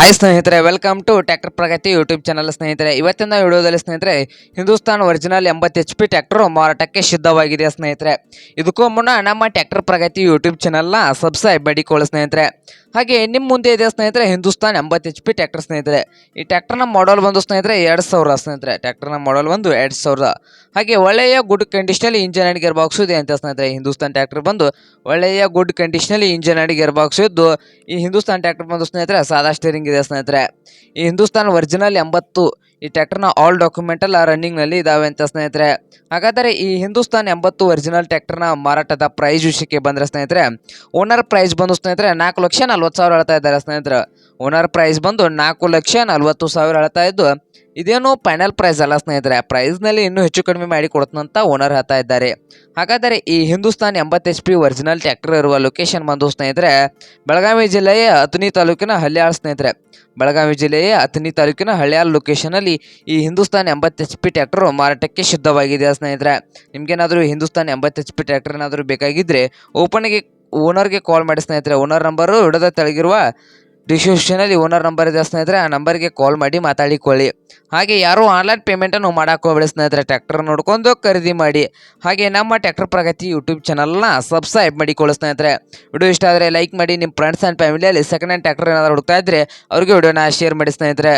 Hi ಸ್ನೇಹಿತರೆ welcome to tractor Pragati YouTube channel ಸ್ನೇಹಿತರೆ. ಇವತ್ತಿನ ವಿಡಿಯೋದಲ್ಲಿ ಸ್ನೇಹಿತರೆ, ಹಿಂದೂಸ್ತಾನ್ ಒರಿಜಿನಲ್ ಎಂಬತ್ತು ಎಚ್ ಪಿ ಟ್ಯಾಕ್ಟರ್ ಮಾರಾಟಕ್ಕೆ ಸಿದ್ಧವಾಗಿದೆ ಸ್ನೇಹಿತರೆ. ಇದಕ್ಕೂ ಮುನ್ನ ನಮ್ಮ ಟ್ಯಾಕ್ಟರ್ ಪ್ರಗತಿ ಯೂಟ್ಯೂಬ್ ಚಾನಲ್ನ ಸಬ್ಸ್ಕ್ರೈಬ್ ಮಾಡಿಕೊಳ್ಳಿ ಸ್ನೇಹಿತರೆ. ಹಾಗೆ ನಿಮ್ಮ ಮುಂದೆ ಇದೆ ಸ್ನೇಹಿತರೆ, ಹಿಂದೂಸ್ತಾನ್ ಎಂಬತ್ತು ಎಚ್ ಪಿ ಟ್ಯಾಕ್ಟರ್ ಸ್ನೇಹಿತರೆ. ಈ ಟ್ಯಾಕ್ಟರ್ನ ಮಾಡಲ್ ಬಂದು ಸ್ನೇಹಿತರೆ, ಎರಡು ಸಾವಿರ ಸ್ನೇಹಿತರೆ. ಟ್ಯಾಕ್ಟರ್ನ ಮಾಡಲ್ ಬಂದು ಎರಡು ಸಾವಿರ. ಹಾಗೆ ಒಳ್ಳೆಯ ಗುಡ್ ಕಂಡೀಷನಲ್ಲಿ ಇಂಜಿನ್ ಅಂಡ್ ಗೇರ್ ಬಾಕ್ಸ್ ಇದೆ ಅಂತ ಸ್ನೇಹಿತರೆ ಹಿಂದೂಸ್ತಾನ್ ಟ್ಯಾಕ್ಟರ್ ಬಂದು ಒಳ್ಳೆಯ ಗುಡ್ ಕಂಡೀಷನಲ್ಲಿ ಇಂಜಿನ್ ಅಂಡ್ ಗೇರ್ ಬಾಕ್ಸ್ ಇದ್ದು, ಈ ಹಿಂದೂಸ್ತಾನ್ ಟ್ಯಾಕ್ಟರ್ ಬಂದು ಸ್ನೇಹಿತರೆ, ಸಾದಾ ಸ್ಟೇರಿಂಗ್ ಇದೆ ಸ್ನೇಹಿತರೆ. ಈ ಹಿಂದೂಸ್ತಾನ್ ಒರಿಜಿನಲ್ ಎಂಬತ್ತು, ಈ ಟ್ಯಾಕ್ಟರ್ನ ಆಲ್ ಡಾಕ್ಯುಮೆಂಟಲ್ಲ ರನ್ನಿಂಗ್ನಲ್ಲಿ ಇದಾವೆ ಅಂತ ಸ್ನೇಹಿತರೆ. ಹಾಗಾದರೆ ಈ ಹಿಂದೂಸ್ತಾನ್ ಎಂಬತ್ತು ಒರಿಜಿನಲ್ ಟ್ಯಾಕ್ಟರ್ನ ಮಾರಾಟದ ಪ್ರೈಸ್ ವಿಷಯಕ್ಕೆ ಬಂದರೆ ಸ್ನೇಹಿತರೆ ಓನರ್ ಪ್ರೈಸ್ ಬಂದು ಸ್ನೇಹಿತರೆ ನಾಲ್ಕು ಲಕ್ಷ ನಲ್ವತ್ತು ಸಾವಿರ ಹೇಳ್ತಾ ಇದ್ದಾರೆ ಸ್ನೇಹಿತರೆ. ಓನರ್ ಪ್ರೈಸ್ ಬಂದು ನಾಲ್ಕು ಲಕ್ಷ ನಲ್ವತ್ತು ಸಾವಿರ ಹೇಳ್ತಾ ಇದ್ದು, ಇದೇನು ಫೈನಲ್ ಪ್ರೈಸ್ ಅಲ್ಲ ಸ್ನೇಹಿತರೆ. ಪ್ರೈಸ್ನಲ್ಲಿ ಇನ್ನೂ ಹೆಚ್ಚು ಕಡಿಮೆ ಮಾಡಿ ಕೊಡ್ತಂತ ಓನರ್ ಹೇಳ್ತಾ ಇದ್ದಾರೆ. ಹಾಗಾದರೆ ಈ ಹಿಂದೂಸ್ತಾನ್ ಎಂಬತ್ತು ಎಚ್ ಪಿ ಒರಿಜಿನಲ್ ಟ್ರ್ಯಾಕ್ಟರ್ ಇರುವ ಲೊಕೇಶನ್ ಬಂದು ಸ್ನೇಹಿತರೆ, ಬೆಳಗಾವಿ ಜಿಲ್ಲೆಯ ಅಥಣಿ ತಾಲೂಕಿನ ಹಳ್ಳಿಯಾಳ್ ಸ್ನೇಹಿತರೆ. ಬೆಳಗಾವಿ ಜಿಲ್ಲೆಯ ಅಥಣಿ ತಾಲೂಕಿನ ಹಳ್ಳಿಯಾಳ್ ಲೊಕೇಶನಲ್ಲಿ ಈ ಹಿಂದೂಸ್ತಾನ್ ಎಂಬತ್ತು ಎಚ್ ಪಿ ಟ್ರ್ಯಾಕ್ಟರ್ ಮಾರಾಟಕ್ಕೆ ಸಿದ್ಧವಾಗಿದೆ ಸ್ನೇಹಿತರೆ. ನಿಮ್ಗೇನಾದರೂ ಹಿಂದೂಸ್ತಾನ್ ಎಂಬತ್ತು ಎಚ್ ಪಿ ಟ್ರ್ಯಾಕ್ಟರ್ ಏನಾದರೂ ಬೇಕಾಗಿದ್ದರೆ ಓಪನ್ಗೆ ಓನರ್ಗೆ ಕಾಲ್ ಮಾಡಿ ಸ್ನೇಹಿತರೆ. ಓನರ್ ನಂಬರು ಹಿಡದ ತೆಳಗಿರುವ ಡಿಸ್ಕ್ರಿಪ್ಷನಲ್ಲಿ ಓನರ್ ನಂಬರ್ ಇದೆ ಸ್ನೇಹಿತರೆ, ಆ ನಂಬರ್ಗೆ ಕಾಲ್ ಮಾಡಿ ಮಾತಾಡಿಕೊಳ್ಳಿ. ಹಾಗೆ ಯಾರು ಆನ್ಲೈನ್ ಪೇಮೆಂಟನ್ನು ಮಾಡೋಕೆ ಹೋಗಬೇಡಿ ಸ್ನೇಹಿತರೆ ಟ್ರ್ಯಾಕ್ಟರ್ ನೋಡ್ಕೊಂಡು ಖರೀದಿ ಮಾಡಿ. ಹಾಗೆ ನಮ್ಮ ಟ್ರ್ಯಾಕ್ಟರ್ ಪ್ರಗತಿ ಯೂಟ್ಯೂಬ್ ಚಾನಲ್ನ ಸಬ್ಸ್ಕ್ರೈಬ್ ಮಾಡಿಕೊಳ್ಳಿ ಸ್ನೇಹಿತರೆ. ವಿಡಿಯೋ ಇಷ್ಟ ಆದರೆ ಲೈಕ್ ಮಾಡಿ ನಿಮ್ಮ ಫ್ರೆಂಡ್ಸ್ ಆ್ಯಂಡ್ ಫ್ಯಾಮಿಲಿಯಲ್ಲಿ ಸೆಕೆಂಡ್ ಹ್ಯಾಂಡ್ ಟ್ಯಾಕ್ಟರ್ ಏನಾದರೂ ಹುಡುಕ್ತಾ ಇದ್ದರೆ ಅವ್ರಿಗೆ ವಿಡಿಯೋನ ಶೇರ್ ಮಾಡಿ ಸ್ನೇಹಿತರೆ.